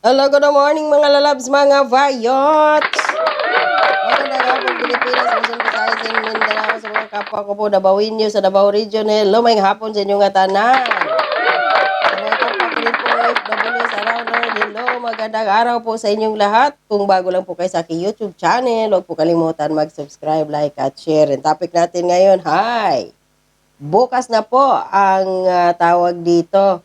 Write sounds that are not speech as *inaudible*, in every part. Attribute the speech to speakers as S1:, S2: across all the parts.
S1: Hello, good morning mga lalabs, mga vayots! Magandang hapon, Pilipinas, Luzon, Visayas, and Mindanao sa mga kapwa ko po, Dabawinyo sa Davao Region. Hello, may hapon sa inyong atanan. Sa mga kapwa ko rin po, FW sa Rounder, hello, magandang araw po sa inyong lahat. Kung bago lang po kayo sa aking YouTube channel, huwag po kalimutan mag-subscribe, like, at share. And topic natin ngayon, hi! Bukas na po ang ah, tawag dito,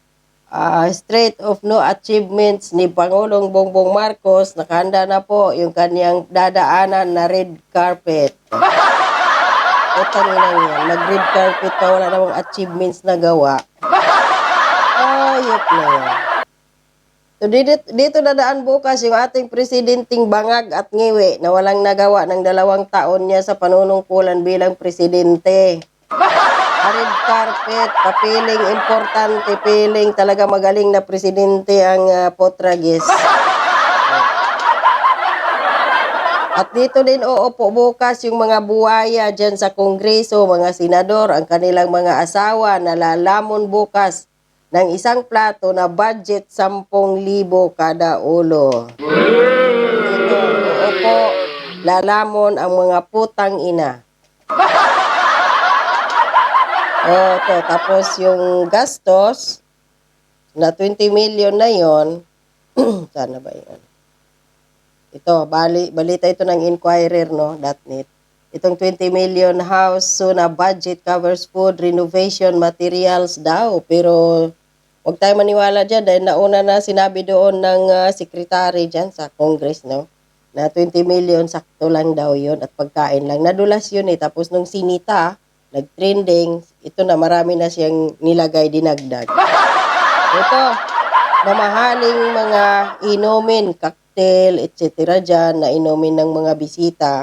S1: ah, Straight of No Achievements ni Pangulong Bongbong Marcos. Nakahanda na po yung kanyang dadaanan na red carpet. *laughs* Utang ina yan. Nag-red carpet pa, wala namang achievements na gawa. *laughs* Ayop na yan. So, dito, dito dadaan bukas yung ating presidenting bangag at ngiwi na walang nagawa ng dalawang taon niya sa panunungkulan bilang presidente. *laughs* Red carpet, papiling importante, piling talaga magaling na presidente ang uh, Potragis. At dito din uupo bukas yung mga buhaya dyan sa kongreso, mga senador, ang kanilang mga asawa na lalamon bukas ng isang plato na budget 10,000 kada ulo. Dito uupo, lalamon ang mga putang ina. Oh, to. Tapos yung gastos na 20 million na yon, *clears throat* sana ba yun? Ito, bali, balita ito ng Inquirer, no? .net. Itong 20 million house, so na budget covers food, renovation, materials daw. Pero, huwag tayo maniwala dyan dahil nauna na sinabi doon ng ah, secretary dyan sa Congress, no? Na 20 million, sakto lang daw yun at pagkain lang. Nadulas yun eh. Tapos nung sinita, nag-trending, ito na marami na siyang nilagay, dinagdag. Ito, mamahaling mga inumin, cocktail, etc. dyan na inumin ng mga bisita.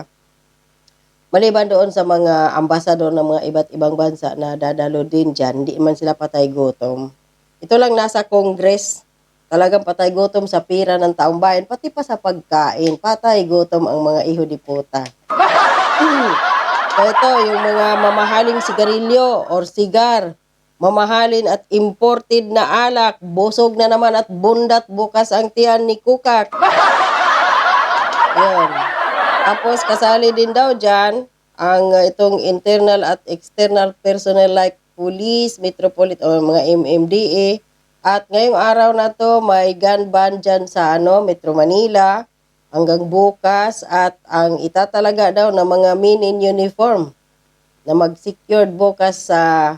S1: Maliban doon sa mga ambasador ng mga iba't ibang bansa na dadalo din dyan, hindi man sila patay gutom. Ito lang nasa Congress, talagang patay gutom sa pira ng taong bayan, pati pa sa pagkain, patay gutom ang mga iho di puta. *clears throat* So ito, yung mga mamahaling sigarilyo or sigar, mamahalin at imported na alak, busog na naman at bundat bukas ang tiyan ni Kukak. Yan. Tapos kasali din daw dyan ang uh, itong internal at external personnel like police, metropolitan o mga MMDA. At ngayong araw na to may gun ban dyan sa ano, Metro Manila hanggang bukas at ang itatalaga daw ng mga men in uniform na mag-secured bukas sa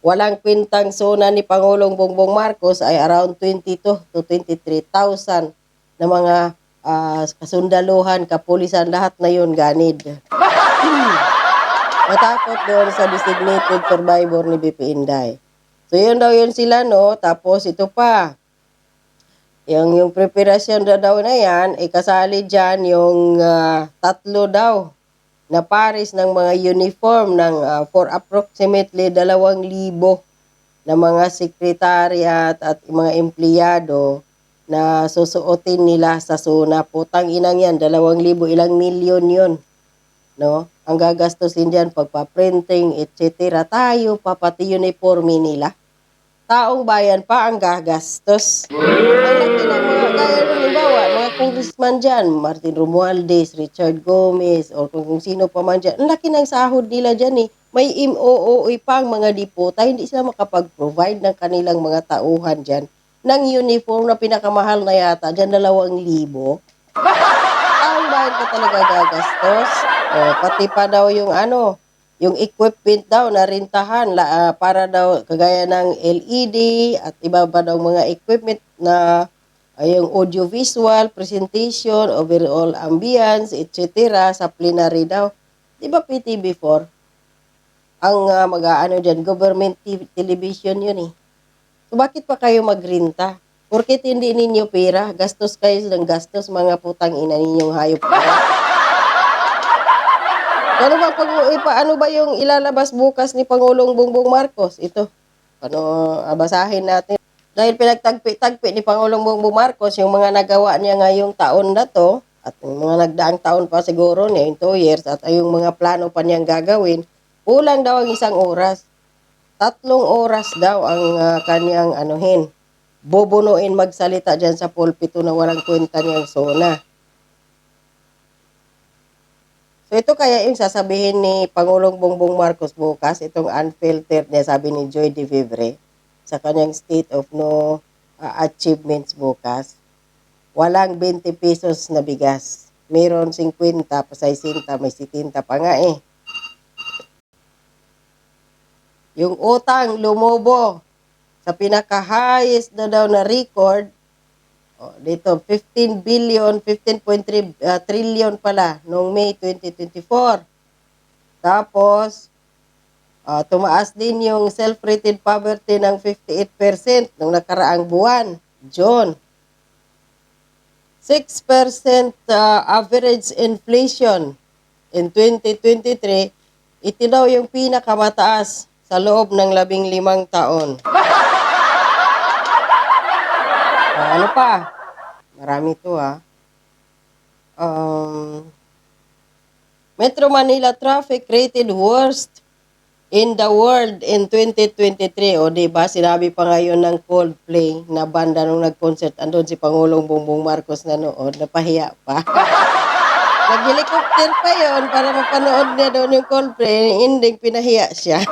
S1: walang kwintang zona ni Pangulong Bongbong Marcos ay around 22 to 23,000 na mga ah, kasundaluhan, kapulisan, lahat na yun ganid. *clears throat* Natakot doon sa designated survivor ni BP Inday. So yun daw yun sila no, tapos ito pa, yung, yung preparasyon na daw na yan, ikasali dyan yung ah, tatlo daw na pares ng mga uniform ng ah, for approximately dalawang libo na mga sekretariat at mga empleyado na susuotin nila sa suna. Putang inang yan, dalawang libo, ilang milyon yun. No? Ang gagastusin dyan, pagpa-printing, etc. Tayo, pa pati uniforme nila taong bayan pa ang gagastos. Ang laki ng mga gaya ng halimbawa, mga congressman dyan, Martin Romualdez, Richard Gomez, o kung, kung sino pa man dyan, ang laki ng sahod nila dyan eh. May MOOE pa ang mga diputa, hindi sila makapag-provide ng kanilang mga tauhan dyan ng uniform na pinakamahal na yata, dyan dalawang libo. *laughs* Taong bayan pa talaga gagastos. O, pati pa daw yung ano, yung equipment daw na rintahan la, ah, para daw kagaya ng LED at iba pa daw mga equipment na ah, yung audiovisual, presentation, overall ambience, etc. sa plenary daw. Di ba PTV4? Ang uh, mag-ano dyan, government TV, television yun eh. So bakit pa kayo magrinta? Porkit hindi ninyo pera, gastos kayo ng gastos, mga putang ina ninyong hayop. Ano ba pag ano ba yung ilalabas bukas ni Pangulong Bongbong Marcos? Ito. Ano ah, basahin natin. Dahil pinagtagpi-tagpi ni Pangulong Bongbong Marcos yung mga nagawa niya ngayong taon na to at yung mga nagdaang taon pa siguro niya, yung 2 years at yung mga plano pa niyang gagawin, kulang daw ang isang oras. Tatlong oras daw ang ah, kanyang anuhin bobonoin magsalita dyan sa pulpito na walang kwenta niyang sona. So ito kaya yung sasabihin ni Pangulong Bongbong Marcos bukas, itong unfiltered niya, sabi ni Joy De Vivre, sa kanyang State of No uh, Achievements bukas. Walang 20 pesos na bigas. Meron 50, pasay 60, may 70 pa nga eh. Yung utang lumobo sa pinaka-highest na daw na record, oh, dito 15 billion, 15.3 uh, trillion pala noong May 2024. Tapos, ah, tumaas din yung self-rated poverty ng 58% nung nakaraang buwan, June. 6% uh, average inflation in 2023, ito daw yung pinakamataas sa loob ng labing limang taon. Ah, ano pa? Marami to ah. Um, Metro Manila traffic rated worst in the world in 2023. O di ba sinabi pa ngayon ng Coldplay na banda nung nag-concert andun si Pangulong Bongbong Marcos na noon, napahiya pa. *laughs* Nag-helicopter pa yon para mapanood niya doon yung Coldplay. Ending, pinahiya siya. *laughs*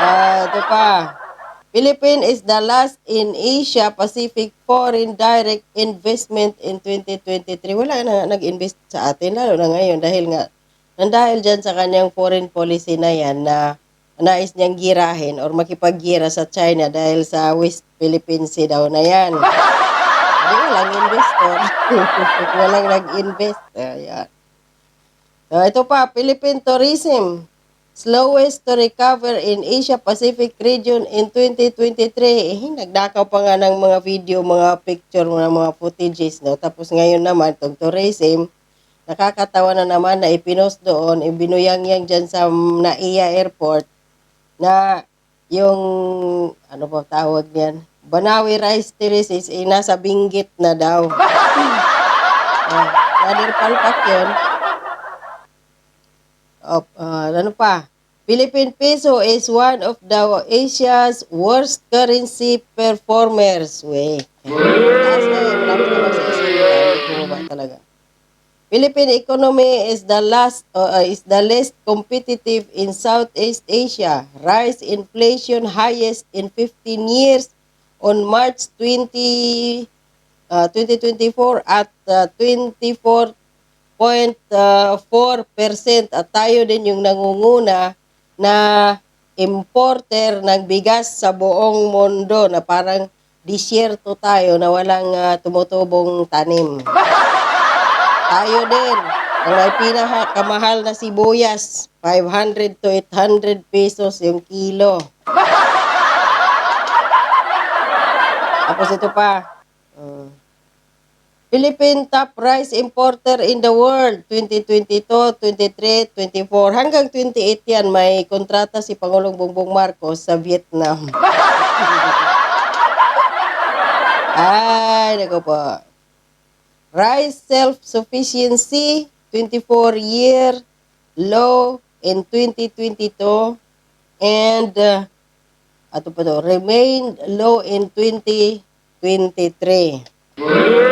S1: Ah, ito pa. Philippines is the last in Asia Pacific foreign direct investment in 2023. Wala na nag-invest sa atin, lalo na ngayon dahil nga dahil dyan sa kanyang foreign policy na yan na nais niyang girahin or makipaggira sa China dahil sa West Philippine Sea daw na yan. Hindi walang investor. *laughs* walang nag-invest. Ayan. So, ito pa, Philippine tourism. Slowest to recover in Asia Pacific region in 2023. Eh, nagdakaw pa nga ng mga video, mga picture, mga, mga footages. No? Tapos ngayon naman, itong tourism, nakakatawa na naman na ipinost doon, ibinuyang-yang dyan sa NAIA Airport na yung, ano ba tawag niyan? Banawi Rice Terraces, eh, nasa binggit na daw. *laughs* uh, Nadir palpak yun. Of, uh, ano pa? Philippine peso is one of the Asia's worst currency performers. We. Taas na yun. Malapit naman sa isang bumaba talaga. Philippine economy is the last uh, is the least competitive in Southeast Asia. Rise inflation highest in 15 years on March 20 uh, 2024 at uh, 24 0.4% at tayo din yung nangunguna na importer ng bigas sa buong mundo na parang disyerto tayo na walang uh, tumutubong tanim. tayo din ang may pinakamahal na sibuyas, 500 to 800 pesos yung kilo. Tapos ito pa, uh, Philippine top rice importer in the world 2022, 23, 24 hanggang 28 yan may kontrata si Pangulong Bongbong Marcos sa Vietnam. *laughs* Ay, nako po. Rice self-sufficiency 24 year low in 2022 and uh, ato pa to, remain low in 2023.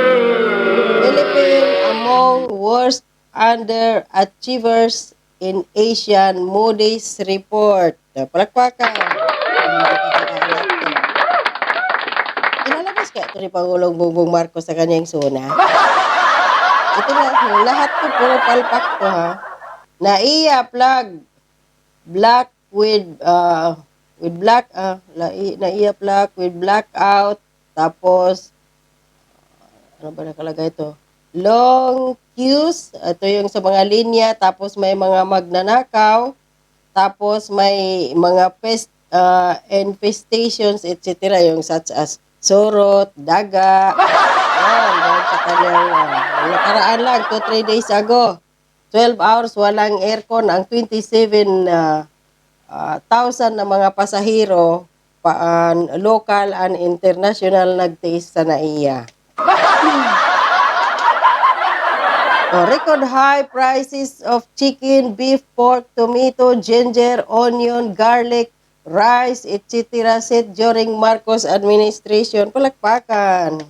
S1: Among worst underachievers in Asian Moody's report. Palakpakan. Ilalabas ka ito ni Pangulong Bongbong Marcos sa kanyang suna. Ito na, lahat ko puro palpak to ha. Naiya plug black with uh, with black uh, naiya plug with blackout tapos ano ba nakalagay ito? Long queues, ito yung sa mga linya, tapos may mga magnanakaw, tapos may mga pest uh, infestations, etc. Yung such as surot, daga, yan, dahil sa kanyang, uh, nakaraan lang, 2-3 days ago, 12 hours walang aircon, ang 27 uh, uh, na mga pasahero, pa, uh, local and international nagtiis sa NAIA. Oh, record high prices of chicken, beef, pork, tomato, ginger, onion, garlic, rice, etc. said during Marcos administration. Palakpakan.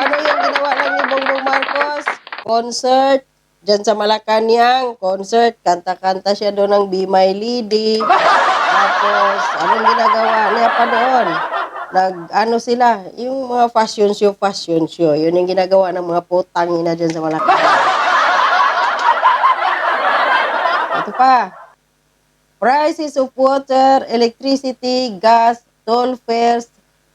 S1: ano yung ginawa lang ni Bongbong Marcos? Concert. Diyan sa Malacanang, concert. Kanta-kanta siya doon ng Be My Lady. Tapos, anong ginagawa niya pa doon? Nag, ano sila, yung mga fashion show, fashion show. Yun yung ginagawa ng mga putang ina dyan sa Malacanang. Ito pa. Prices of water, electricity, gas, toll fares,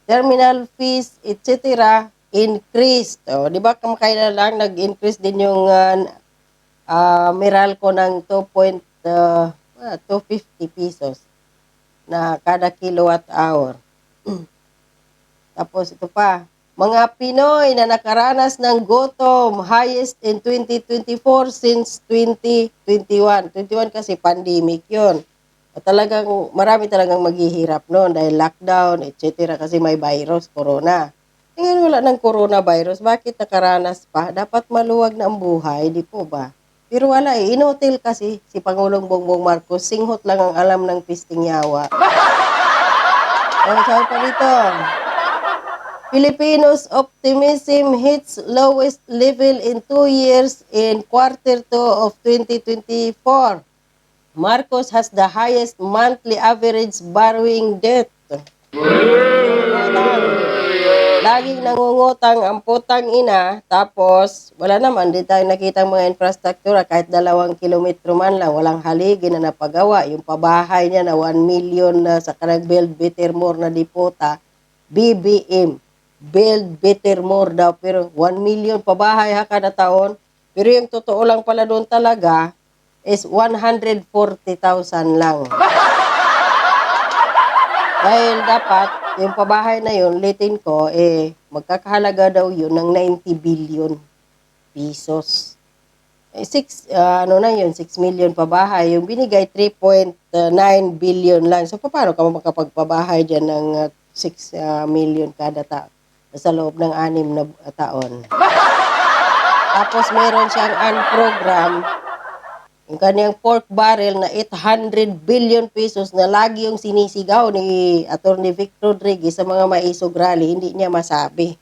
S1: terminal fees, etc. increased. O, di ba kamakailan lang nag-increase din yung uh, uh, Meralco ng 2. Uh, 250 pesos na kada kilowatt hour. *clears throat* Tapos ito pa, mga Pinoy na nakaranas ng gutom highest in 2024 since 2021. 21 kasi pandemic yon. At talagang marami talagang maghihirap noon dahil lockdown, etc. kasi may virus, corona. Ngayon wala ng coronavirus, bakit nakaranas pa? Dapat maluwag na ang buhay, di po ba? Pero wala eh, inotel kasi si Pangulong Bongbong Marcos, singhot lang ang alam ng pisting yawa. *laughs* O, sabi pa dito, Filipinos optimism hits lowest level in two years in quarter two of 2024. Marcos has the highest monthly average borrowing debt. Laging nangungutang ang putang ina, tapos wala naman, di tayo nakita mga infrastruktura kahit dalawang kilometro man lang, walang haligi na napagawa. Yung pabahay niya na 1 million na sa kanang build better more na dipota, BBM, build better more daw, pero 1 million pabahay ha kada taon. Pero yung totoo lang pala doon talaga is 140,000 lang. *laughs* Dahil dapat, yung pabahay na yun, litin ko, eh, magkakahalaga daw yun ng 90 billion pesos. Eh, six, ah, ano na yun, 6 million pabahay. Yung binigay, 3.9 billion lang. So, paano ka makapagpabahay dyan ng ah, 6 ah, million kada tao sa loob ng anim na taon? *laughs* Tapos, meron siyang unprogram yung kanyang pork barrel na 800 billion pesos na lagi yung sinisigaw ni Atty. Victor Rodriguez sa mga maisog rally, hindi niya masabi.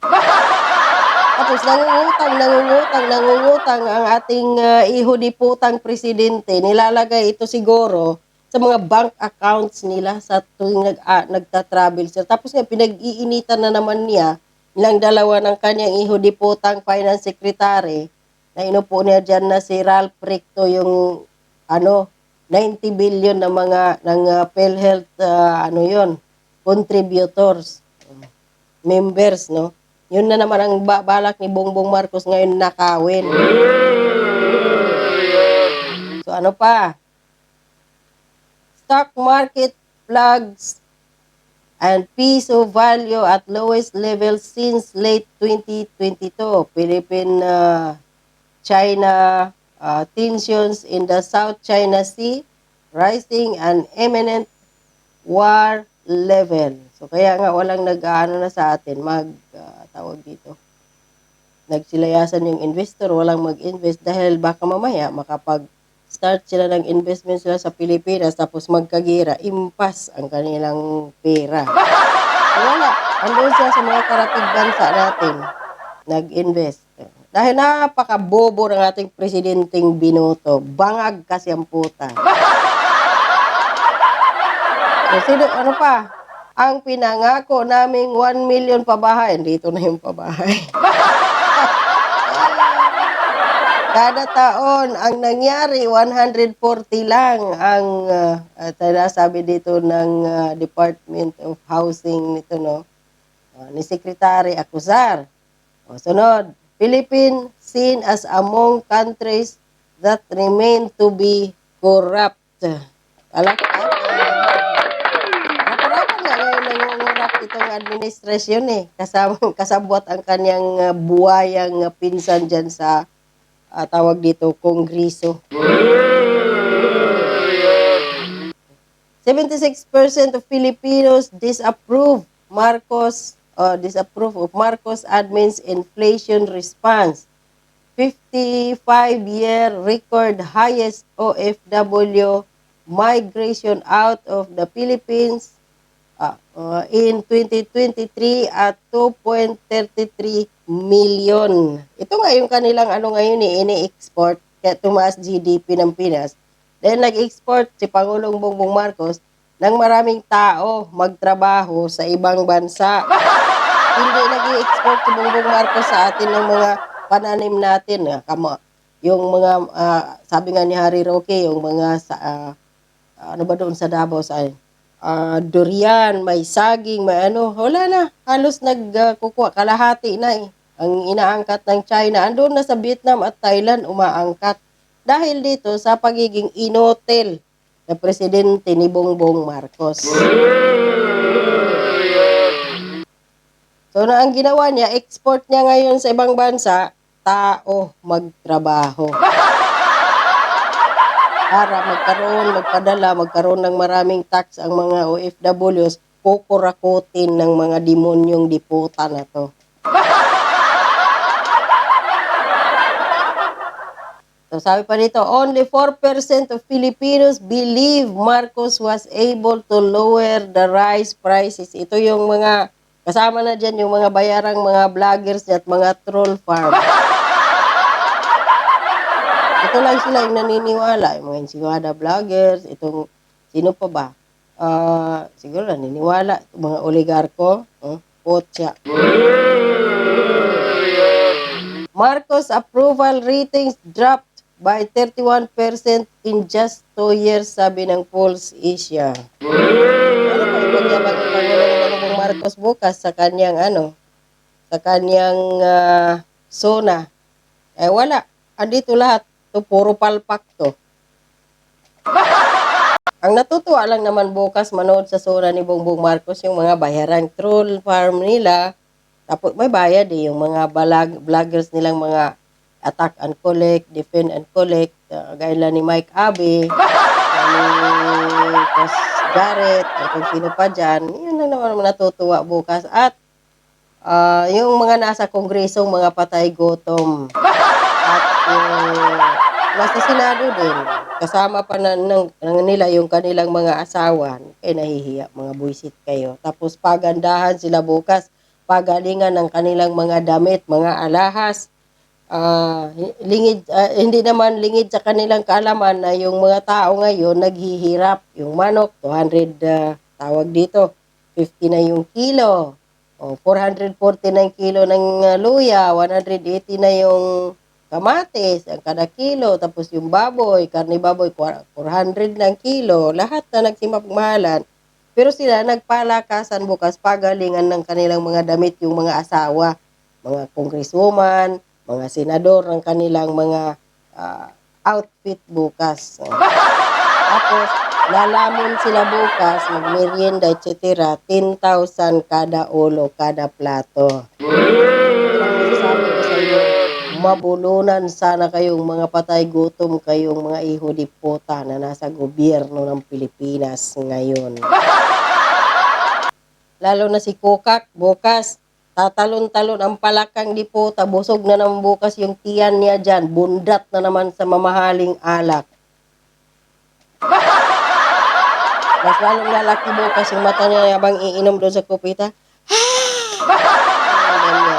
S1: *laughs* Tapos nangungutang, nangungutang, nangungutang ang ating uh, iho di putang presidente. Nilalagay ito siguro sa mga bank accounts nila sa tuwing nag, ah, nagta-travel sila. Tapos nga pinag-iinitan na naman niya nilang dalawa ng kanyang iho di putang finance secretary na inupo niya dyan na si Ralph Recto yung ano 90 billion ng mga ng uh, PhilHealth uh, ano yon contributors members no? Yun na naman ang ba- balak ni Bongbong Marcos ngayon nakawin. So ano pa stock market flags and peso value at lowest level since late 2022 Philippine uh, China uh, tensions in the South China Sea, rising an imminent war level. So kaya nga walang nag-ano na sa atin mag uh, tawag dito. Nagsilayasan yung investor, walang mag-invest dahil baka mamaya makapag start sila ng investment sila sa Pilipinas tapos magkagira, impas ang kanilang pera. Wala. Andun sila sa mga karatig bansa natin nag-invest. Dahil napakabobo ng ating presidenteng binoto. Bangag kasi ang puta. So, sino, ano pa? Ang pinangako naming 1 million pabahay. Dito na yung pabahay. *laughs* Kada taon, ang nangyari, 140 lang ang uh, sabi dito ng uh, Department of Housing nito, no? Uh, ni Secretary Acuzar. O, sunod, Philippines seen as among countries that remain to be corrupt. Alak Naparapan nga ngayon nangungurap itong administrasyon eh. Kasama, kasabot ang kanyang uh, buwayang uh, pinsan dyan sa uh, tawag dito, Kongreso. 76% of Filipinos disapprove Marcos uh, disapprove of Marcos admin's inflation response. 55-year record highest OFW migration out of the Philippines uh, uh, in 2023 at 2.33 million. Ito nga yung kanilang ano ngayon eh, ini-export kaya tumaas GDP ng Pinas. Then nag-export si Pangulong Bongbong Marcos ng maraming tao magtrabaho sa ibang bansa. *laughs* Hindi nag-export si Bongbong Marcos sa atin ng mga pananim natin. ah, Kama, yung mga, ah, sabi nga ni Harry Roque, yung mga sa, ah, ano ba doon sa Davao sa ah, durian, may saging, may ano, wala na. Halos nagkukuha, kalahati na eh. Ang inaangkat ng China, andun na sa Vietnam at Thailand umaangkat. Dahil dito sa pagiging inotel na presidente ni Bongbong Marcos. So na ang ginawa niya, export niya ngayon sa ibang bansa, tao magtrabaho *laughs* para magkaroon, magpadala, magkaroon ng maraming tax ang mga OFWs, kukurakutin ng mga demonyong diputa na to. So sabi pa dito, only 4% of Filipinos believe Marcos was able to lower the rice prices. Ito yung mga, kasama na dyan yung mga bayarang mga vloggers at mga troll farm. Ito lang sila yung naniniwala, yung mga insiwada vloggers, itong, sino pa ba? Ah, siguro naniniwala, itong mga oligarko, oh, potya. Marcos approval ratings dropped by 31% in just two years, sabi ng Pulse Asia. Ano pa yung magyabang ng Marcos bukas sa kanyang ano, sa kanyang ah, zona? Eh wala, andito lahat. To puro palpak to. *laughs* Ang natutuwa lang naman bukas manood sa zona ni Bongbong Marcos yung mga bayarang troll farm nila. Tapos may bayad eh, yung mga balag, vloggers nilang mga attack and collect, defend and collect, uh, gaya ni Mike Abe, *laughs* ni Cos Garrett, at kung sino pa dyan, yun lang naman natutuwa bukas. At ah, yung mga nasa kongresong mga patay gutom. *laughs* Yung nasa Senado din, kasama pa na, ng, ng nila yung kanilang mga asawa, eh nahihiya, mga buisit kayo. Tapos pagandahan sila bukas, pagalingan ng kanilang mga damit, mga alahas, ah lingid ah, hindi naman lingid sa kanilang kaalaman na yung mga tao ngayon naghihirap. Yung manok 200 ah, tawag dito 50 na yung kilo. O 449 kilo ng ah, luya 180 na yung kamatis ang kada kilo tapos yung baboy karne baboy 400 ng kilo lahat na nagsimapagmahalan pero sila nagpalakasan bukas pagalingan ng kanilang mga damit yung mga asawa mga congresswoman mga senador ng kanilang mga ah, outfit bukas. *laughs* Tapos, lalamon sila bukas, magmerienda, etc. 10,000 kada ulo, kada plato. Ang masasabi ko sa inyo, mabulunan sana kayong mga patay gutom, kayong mga iho di puta na nasa gobyerno ng Pilipinas ngayon. *laughs* Lalo na si Kukak, bukas, tatalon-talon ang palakang diputa, busog na naman bukas yung tiyan niya dyan, bundat na naman sa mamahaling alak. *laughs* Mas lalong lalaki bukas yung mata niya habang iinom doon sa kupita. *laughs*